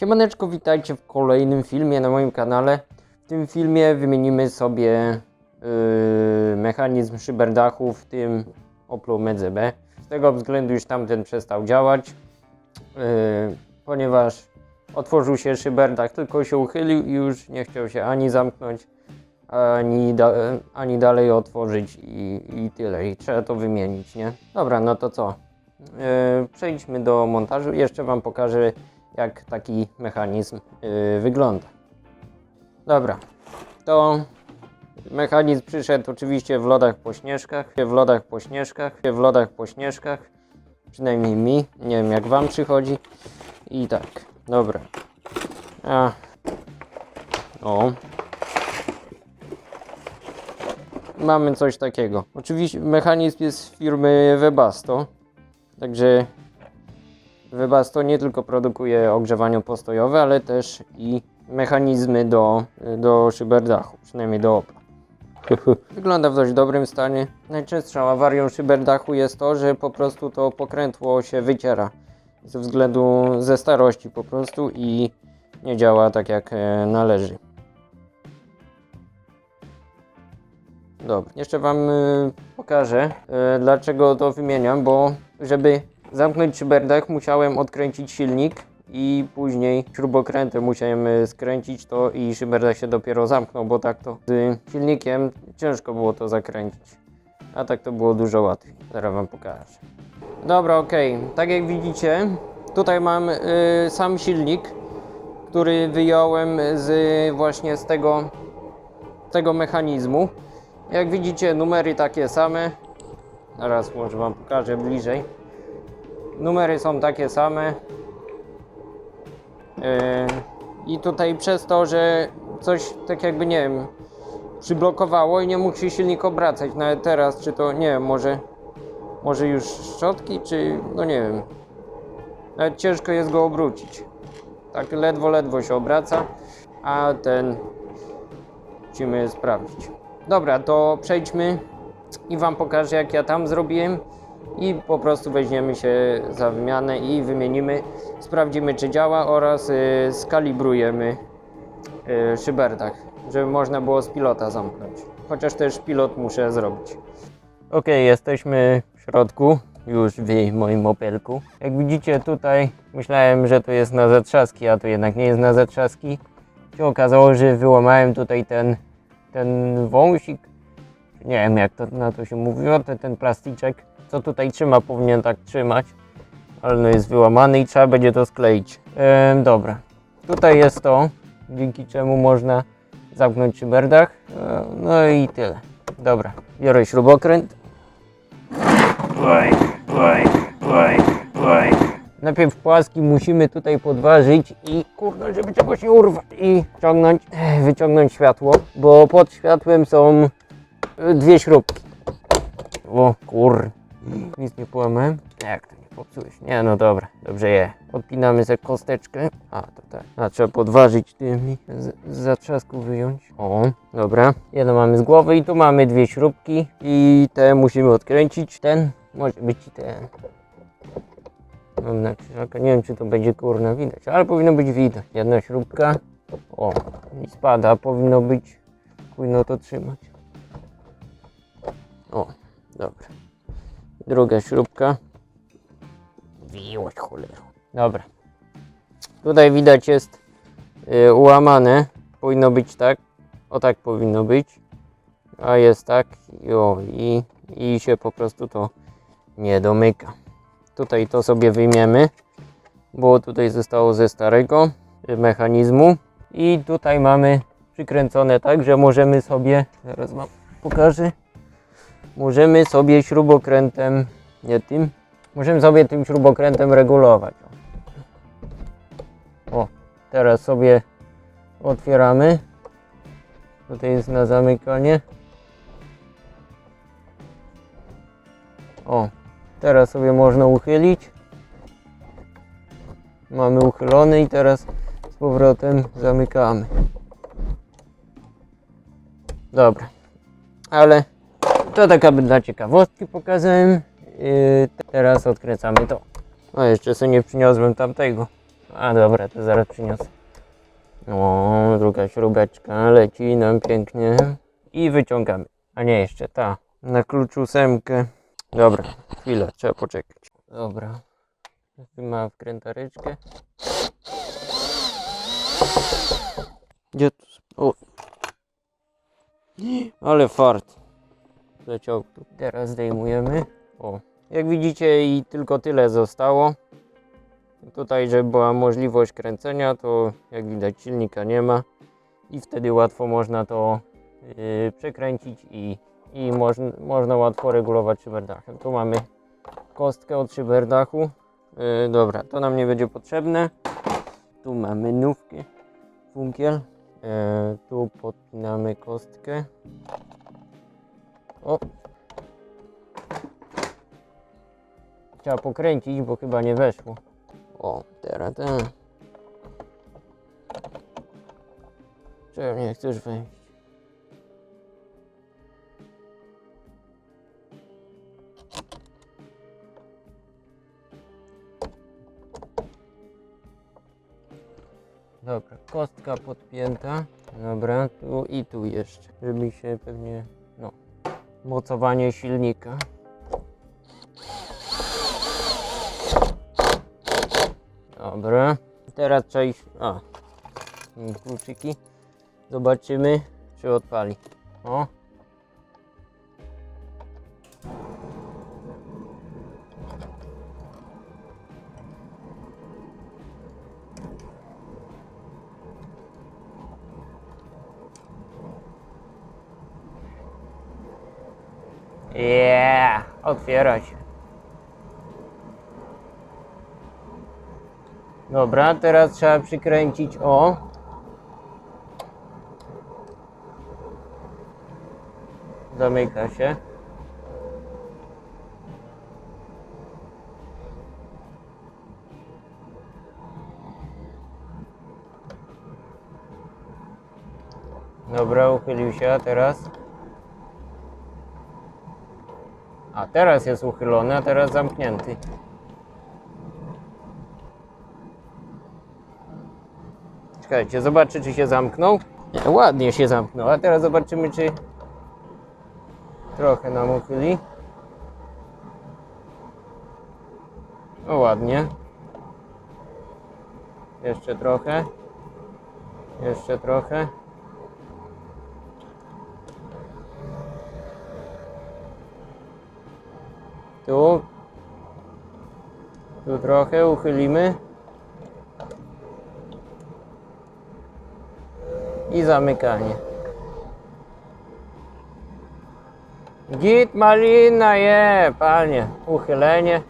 Siemaneczko, witajcie w kolejnym filmie na moim kanale. W tym filmie wymienimy sobie yy, mechanizm szyberdachu, w tym Oplu MZB. Z tego względu już tamten przestał działać, yy, ponieważ otworzył się szyberdach, tylko się uchylił i już nie chciał się ani zamknąć, ani, da, ani dalej otworzyć i, i tyle. I trzeba to wymienić, nie? Dobra, no to co? Yy, przejdźmy do montażu. Jeszcze Wam pokażę, jak taki mechanizm yy, wygląda. Dobra, to mechanizm przyszedł oczywiście w lodach po śnieżkach, w lodach po śnieżkach, w lodach po śnieżkach. Przynajmniej mi, nie wiem jak Wam przychodzi. I tak, dobra. A. O. Mamy coś takiego. Oczywiście mechanizm jest firmy Webasto. Także Webasto nie tylko produkuje ogrzewanie postojowe, ale też i mechanizmy do, do szyberdachu, przynajmniej do Opla. Wygląda w dość dobrym stanie. Najczęstszą awarią szyberdachu jest to, że po prostu to pokrętło się wyciera ze względu ze starości po prostu i nie działa tak jak e, należy. Dobra, jeszcze Wam y, pokażę y, dlaczego to wymieniam, bo żeby zamknąć szyberdach musiałem odkręcić silnik i później śrubokrętem musiałem y, skręcić to i szyberdach się dopiero zamknął, bo tak to z silnikiem ciężko było to zakręcić. A tak to było dużo łatwiej. Zaraz Wam pokażę. Dobra, okej. Tak jak widzicie, tutaj mam y, sam silnik, który wyjąłem z właśnie z tego, tego mechanizmu. Jak widzicie, numery takie same. Teraz może Wam pokażę bliżej. Numery są takie same. Yy, I tutaj przez to, że coś tak jakby nie wiem, przyblokowało i nie mógł się silnik obracać. Nawet teraz, czy to nie wiem, może, może już szczotki, czy no nie wiem. Nawet ciężko jest go obrócić. Tak ledwo, ledwo się obraca, a ten musimy sprawdzić. Dobra, to przejdźmy i Wam pokażę, jak ja tam zrobiłem. I po prostu weźmiemy się za wymianę i wymienimy, sprawdzimy, czy działa oraz y, skalibrujemy y, szyberdach, żeby można było z pilota zamknąć. Chociaż też pilot muszę zrobić. Ok, jesteśmy w środku, już w moim opelku. Jak widzicie tutaj, myślałem, że to jest na zatrzaski, a to jednak nie jest na zatrzaski. Się okazało, że wyłamałem tutaj ten ten wąsik, nie wiem jak to, na to się mówiło, ten, ten plasticzek, co tutaj trzyma, powinien tak trzymać, ale no jest wyłamany i trzeba będzie to skleić. Dobra, tutaj jest to, dzięki czemu można zamknąć szyberdach, e, no i tyle. Dobra, biorę śrubokręt. Najpierw płaski musimy tutaj podważyć i kurde, żeby czegoś nie urwać i ciągnąć, eh, wyciągnąć światło, bo pod światłem są y, dwie śrubki. O kur... Nic nie połamałem? Jak to nie popsułeś? Nie, no dobra, dobrze je. Odpinamy sobie kosteczkę. A, to tak. A trzeba podważyć tymi, z, z zatrzasku wyjąć. O, dobra. Jedno mamy z głowy i tu mamy dwie śrubki i te musimy odkręcić. Ten może być i ten. Mam na krzyżaka. Nie wiem, czy to będzie kurna widać, ale powinno być widać. Jedna śrubka. O, i spada. Powinno być. Powinno to trzymać. O, dobra. Druga śrubka. Wiłość cholero. Dobra. Tutaj widać jest y, ułamane. Powinno być tak. O tak powinno być. A jest tak. I, o, i, i się po prostu to nie domyka. Tutaj to sobie wyjmiemy, bo tutaj zostało ze starego mechanizmu. I tutaj mamy przykręcone tak, że możemy sobie, zaraz wam pokażę, możemy sobie śrubokrętem, nie tym, możemy sobie tym śrubokrętem regulować. O, teraz sobie otwieramy. Tutaj jest na zamykanie. O, Teraz sobie można uchylić. Mamy uchylony i teraz z powrotem zamykamy. Dobra. Ale to tak aby dla ciekawostki pokazałem. Yy, teraz odkręcamy to. A jeszcze sobie nie przyniosłem tamtego. A dobra, to zaraz przyniosę. O, druga śrubeczka leci nam pięknie. I wyciągamy. A nie, jeszcze ta. Na klucz ósemkę. Dobra, chwilę, trzeba poczekać. Dobra. Ma wkrętareczkę. Gdzie tu? O. Ale fart. Leciał tu. Teraz zdejmujemy. O. Jak widzicie i tylko tyle zostało. Tutaj, żeby była możliwość kręcenia, to jak widać silnika nie ma i wtedy łatwo można to yy, przekręcić i, i można, można łatwo regulować szyberdachem. Tu mamy kostkę od szyberdachu. Yy, dobra, to nam nie będzie potrzebne. Tu mamy nówkę, funkiel. Yy, tu podpinamy kostkę. O! Trzeba pokręcić, bo chyba nie weszło. O, teraz ten. Czemu nie chcesz wejść? Dobra, kostka podpięta. Dobra, tu i tu jeszcze, żeby się pewnie, mocowanie silnika. Dobra, teraz iść, a, kluczyki. Zobaczymy, czy odpali. O. otwiera się. Dobra, teraz trzeba przykręcić o. Zamyka się. Dobra, uchylił się, a teraz? A teraz jest uchylony, a teraz zamknięty. Czekajcie, zobaczę czy się zamknął. Nie, ładnie się zamknął, a teraz zobaczymy czy trochę nam uchyli. O ładnie. Jeszcze trochę. Jeszcze trochę. Tu. Tu trochę uchylimy. i zamykanie. Git malina je, panie, uchylenie.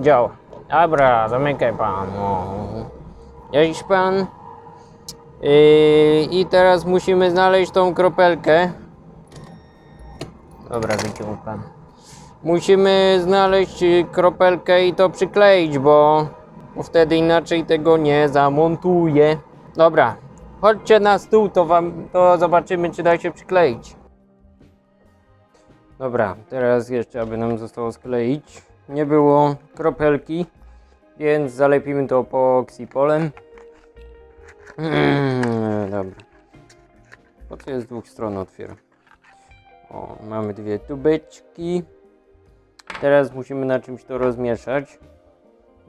Działa. Dobra, zamykaj pan. Jakiś pan. Yy, I teraz musimy znaleźć tą kropelkę. Dobra, wyciął pan. Musimy znaleźć kropelkę i to przykleić, bo bo wtedy inaczej tego nie zamontuję. Dobra, chodźcie na stół, to wam to zobaczymy, czy da się przykleić. Dobra, teraz jeszcze, aby nam zostało skleić. Nie było kropelki, więc zalepimy to epoksipolem. Mm, dobra. Po co jest z dwóch stron otwieram? O, mamy dwie tubeczki. Teraz musimy na czymś to rozmieszać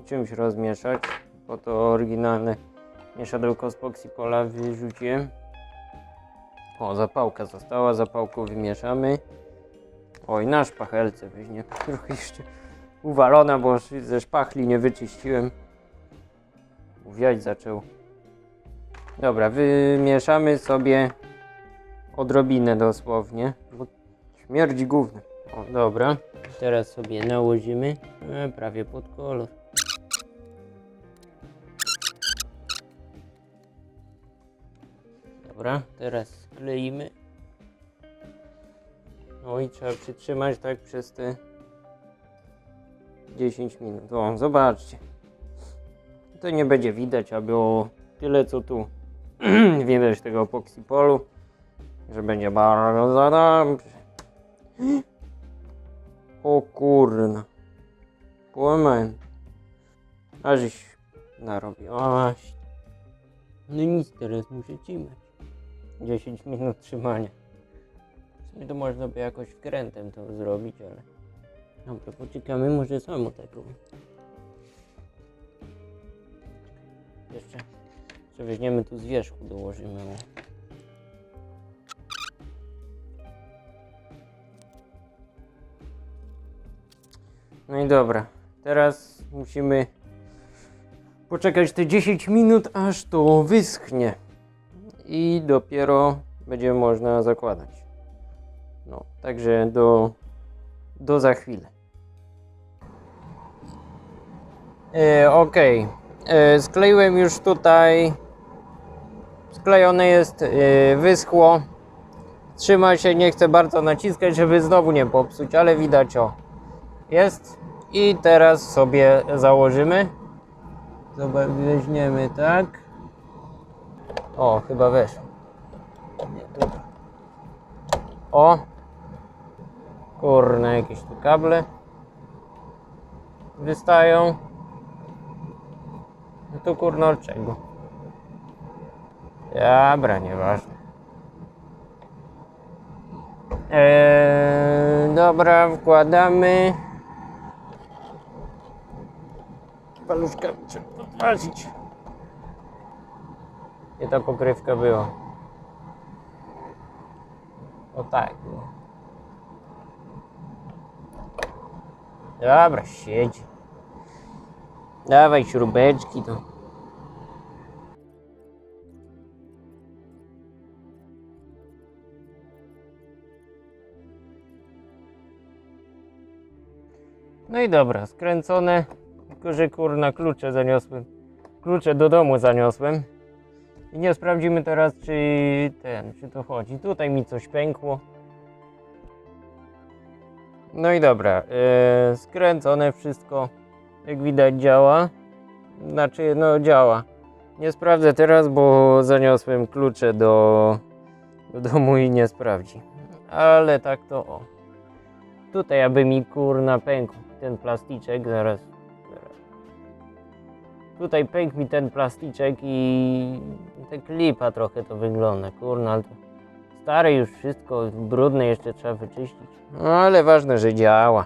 czymś rozmieszać, bo to oryginalne mieszadełko z Poxypola wyrzuciłem. O, zapałka została, zapałką wymieszamy. Oj, na szpachelce weźmie trochę jeszcze uwalona, bo ze szpachli nie wyczyściłem. Uwiać zaczął. Dobra, wymieszamy sobie odrobinę dosłownie, śmierdzi gówno. O, dobra. Teraz sobie nałożymy e, prawie pod kolor. Dobra, teraz skleimy. No i trzeba przytrzymać tak przez te 10 minut. O, zobaczcie. To nie będzie widać, a było tyle co tu. Widać tego epoksipolu, że będzie bardzo dobrze. O kurna. Połamałem. Ażeś narobił. O, właśnie. No nic, teraz muszę trzymać. 10 minut trzymania. W to można by jakoś wkrętem to zrobić, ale... Dobra, poczekamy, może samo taką. Jeszcze, jeszcze weźmiemy tu z wierzchu, dołożymy. No i dobra, teraz musimy poczekać te 10 minut, aż to wyschnie. I dopiero będzie można zakładać. No, także do, do za chwilę. E, ok, e, skleiłem już tutaj. Sklejone jest, e, wyschło. Trzyma się, nie chcę bardzo naciskać, żeby znowu nie popsuć, ale widać o. Jest. I teraz sobie założymy. Zobacz, weźmiemy tak. O, chyba weszło. Nie, dobra. O! Kurne, jakieś tu kable wystają. No to kurno czego? Dobra, nieważne. Eee, dobra, wkładamy. Paluszkami trzeba odważyć. Gdzie ta pokrywka była? O tak było. Dobra, siedzi. Dawaj śrubeczki to. No i dobra, skręcone. Tylko, że kurna klucze zaniosłem. Klucze do domu zaniosłem. I nie sprawdzimy teraz, czy ten, czy to chodzi. Tutaj mi coś pękło. No i dobra, yy, skręcone wszystko. Jak widać działa. Znaczy, no działa. Nie sprawdzę teraz, bo zaniosłem klucze do, do domu i nie sprawdzi. Ale tak to o. Tutaj aby mi kurna pękł ten plasticzek, zaraz. Tutaj pękł mi ten plasticzek i te klipa trochę to wygląda, kurna, ale to stare już wszystko, brudne jeszcze trzeba wyczyścić. No ale ważne, że działa.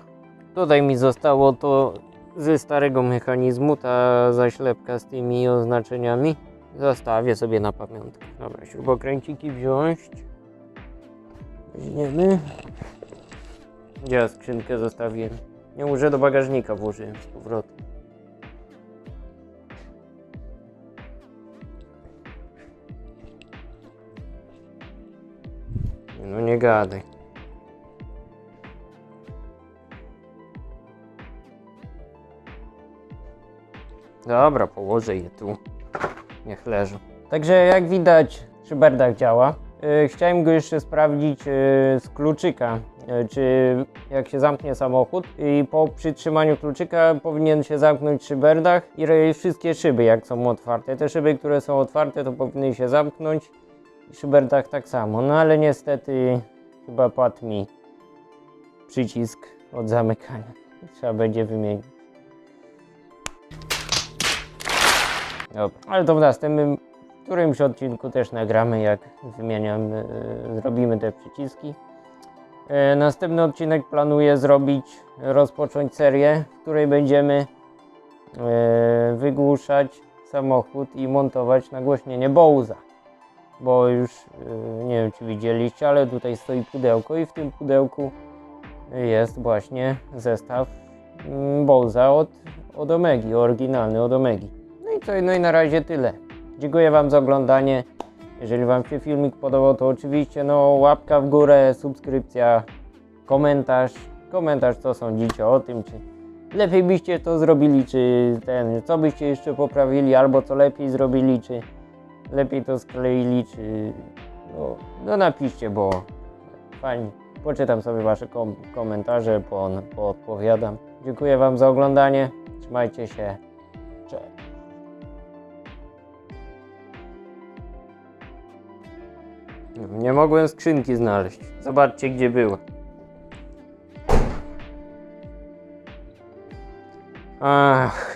Tutaj mi zostało to ze starego mechanizmu, ta zaślepka z tymi oznaczeniami. Zostawię sobie na pamiątkę. Dobra, śrubokręciki wziąć. Weźmiemy. Ja skrzynkę zostawiłem? Nie może do bagażnika włożyłem z powrotem. No nie gadaj. Dobra, położę je tu. Niech leżą. Także jak widać, szyberdach działa. Yy, chciałem go jeszcze sprawdzić yy, z kluczyka, yy, czy jak się zamknie samochód i po przytrzymaniu kluczyka powinien się zamknąć szyberdach i wszystkie szyby jak są otwarte. Te szyby, które są otwarte to powinny się zamknąć i szyberdach tak samo. No ale niestety chyba padł mi przycisk od zamykania. Trzeba będzie wymienić. Dobra, ale to w następnym którymś odcinku też nagramy, jak wymieniamy, e, zrobimy te przyciski. E, następny odcinek planuję zrobić, rozpocząć serię, w której będziemy e, wygłuszać samochód i montować nagłośnienie Bowza. Bo już e, nie wiem, czy widzieliście, ale tutaj stoi pudełko i w tym pudełku jest właśnie zestaw mm, Bowza od, od Omegi, oryginalny od Omegi. No i co, no i na razie tyle. Dziękuję Wam za oglądanie. Jeżeli Wam się filmik podobał, to oczywiście no łapka w górę, subskrypcja, komentarz. Komentarz, co sądzicie o tym, czy lepiej byście to zrobili, czy ten, co byście jeszcze poprawili, albo co lepiej zrobili, czy lepiej to skleili, czy no, no napiszcie, bo fajnie. Poczytam sobie Wasze kom komentarze, po, poodpowiadam. Dziękuję Wam za oglądanie. Trzymajcie się. Cześć. Nie mogłem skrzynki znaleźć. Zobaczcie, gdzie była. Ach.